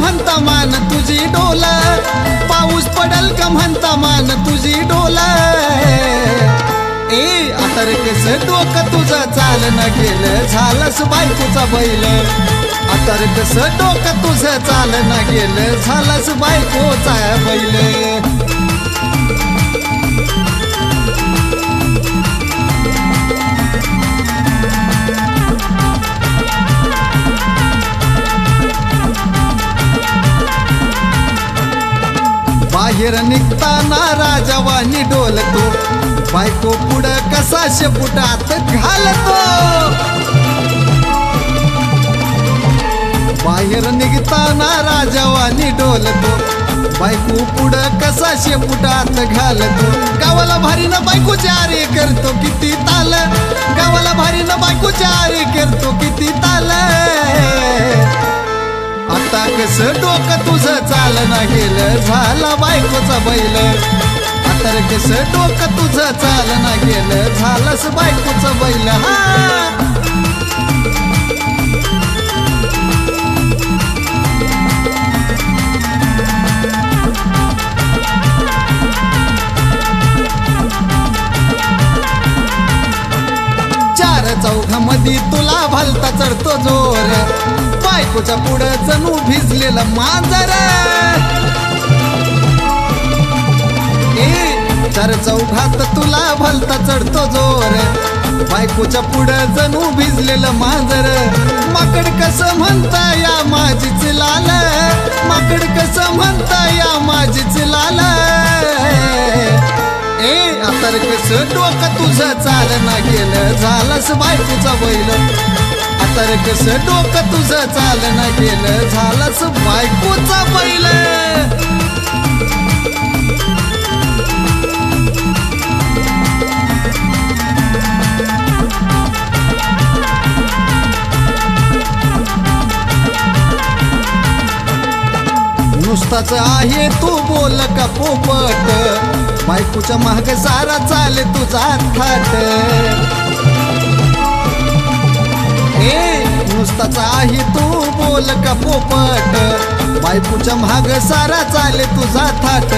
म्हणता मान तुझी डोल पाऊस पडल का म्हणता मान तुझी डोल ए आता रे डोकं तुझं चालना गेलं. झालंस बायकोचा बैल. आता रे कस डोकं तुझं चालना गेलं. झालंस बायकोचा बैल. बाहेर निघताना राजावानी डोलतो. बायको पुढं कसा शेपुटात घालतो. बाहेर निघताना राजावानी डोलतो. बायको पुढं कसा शेपुटात घालतो. गावाला भारी ना बायको चारे करतो किती ताल. गावाला भारीनं बायको चारे करतो किती ताल. कस डोकं तुझं चालना गेलं झाला बायकोचा बैल. आता कस डोकं तुझं चालना गेलं झालंस बायकोचं बैल हा. चार चौघामध्ये तुला भलता चढतो जोर. बायकोच्या पुढं जणू भिजलेलं मांजर ए चार चौघात तुला भलता चढतो जोर. बायकोच्या पुढं जणू भिजलेलं मांजर. माकड कसं म्हणता या माझीच लाल? माकड कसं म्हणता या माझीच लाल? ए आता रे कसं डोकं तुझं चालना गेलं. झालंस बायकोचा बैल. तर कसं डोकं तुझं चालना गेलं झालंच बायकोचा बैल. नुसताच आहे तू बोल का पोपट. बायकोच्या माग सारा चाले तुझा थाट. नुसताच आहे तू बोल का पोपट? बायकोच्या माग सारा चाले तुझा थाट.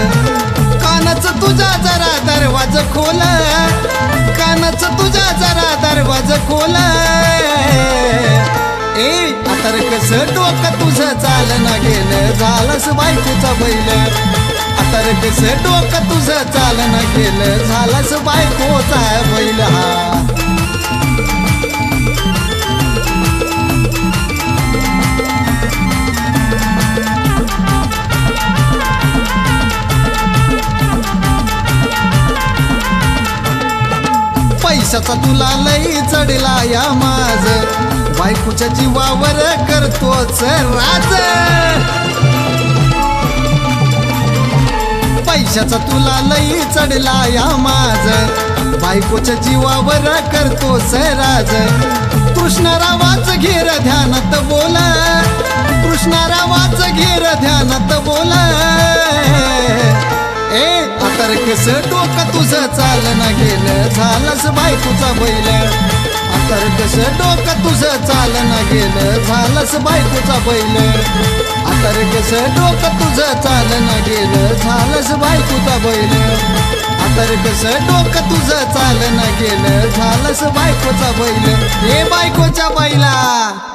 कानाच तुझा जरा दरवाज खोल. कानाच तुझा जरा दरवाज खोल. ए आता रे कसं डोकं तुझं चालना गेलं. झालंस बायकोचा बैल. आता रे कसं डोकं तुझं चालना गेलं. झालंस बायकोचा बैल हा. पैशाचा तुला लई चढला या माझ बायकोच्या जीवावर करतोच राज. पैशाचा तुला लई चढला या माझ बायकोच्या जीवावर करतोच राज. कृष्णरावाच घेर ध्यानात बोला कसं डोकं तुझं चालना गेलं. झालंस बायकूचा बैल. आता कस कसं डोकं तुझं चालना गेलं. झालंस बायकोचा बैल. आता कस कसं डोकं तुझं चालना गेलं. झालंस बायकोचा बैल. अंतर कस कसं डोकं तुझं चालना गेलं. झालंस बायकोचा बैल. हे बायकोच्या बैला.